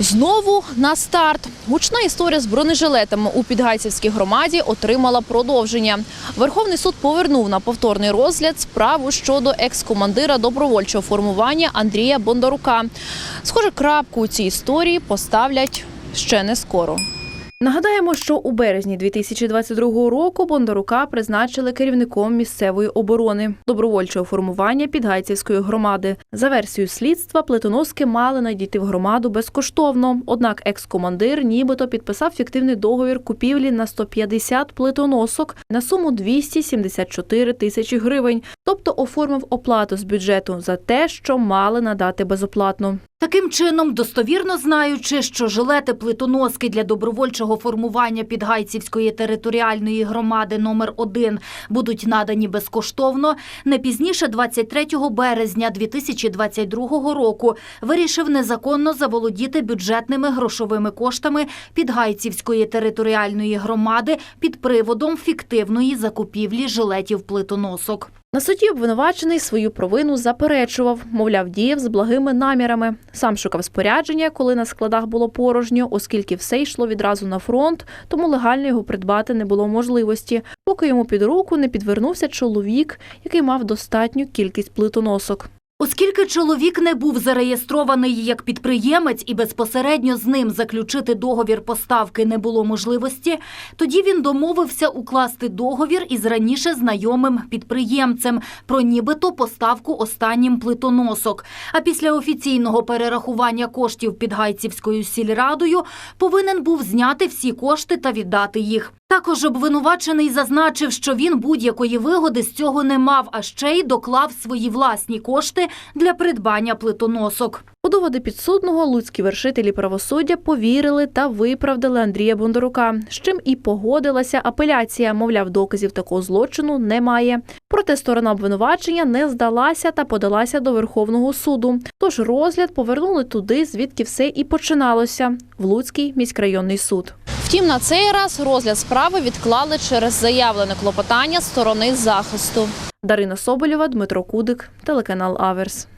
Знову на старт. Гучна історія з бронежилетами у Підгайцівській громаді отримала продовження. Верховний суд повернув на повторний розгляд справу щодо екс-командира добровольчого формування Андрія Бондарука. Схоже, крапку у цій історії поставлять ще не скоро. Нагадаємо, що у березні 2022 року Бондарука призначили керівником місцевої оборони добровольчого формування Підгайцівської громади. За версією слідства, плитоноски мали надійти в громаду безкоштовно. Однак екс-командир нібито підписав фіктивний договір купівлі на 150 плитоносок на суму 274 тисячі гривень, тобто оформив оплату з бюджету за те, що мали надати безоплатно. Таким чином, достовірно знаючи, що жилети плитоноски для добровольчого формування Підгайцівської територіальної громади номер 1 будуть надані безкоштовно, не пізніше 23 березня 2022 року вирішив незаконно заволодіти бюджетними грошовими коштами Підгайцівської територіальної громади під приводом фіктивної закупівлі жилетів плитоносок. На суді обвинувачений свою провину заперечував, мовляв, діяв з благими намірами. Сам шукав спорядження, коли на складах було порожньо, оскільки все йшло відразу на фронт, тому легально його придбати не було можливості, поки йому під руку не підвернувся чоловік, який мав достатню кількість плитоносок. Оскільки чоловік не був зареєстрований як підприємець і безпосередньо з ним заключити договір поставки не було можливості, тоді він домовився укласти договір із раніше знайомим підприємцем про нібито поставку останнім плитоносок. А після офіційного перерахування коштів Підгайцівською сільрадою повинен був зняти всі кошти та віддати їх. Також обвинувачений зазначив, що він будь-якої вигоди з цього не мав, а ще й доклав свої власні кошти для придбання плитоносок. У доводи підсудного луцькі вершителі правосуддя повірили та виправдали Андрія Бондарука, з чим і погодилася апеляція. Мовляв, доказів такого злочину немає. Проте сторона обвинувачення не здалася та подалася до Верховного суду. Тож розгляд повернули туди, звідки все і починалося в Луцький міськрайонний суд. Втім, на цей раз розгляд справи відклали через заявлене клопотання сторони захисту. Дарина Соболєва, Дмитро Кудик, телеканал Аверс.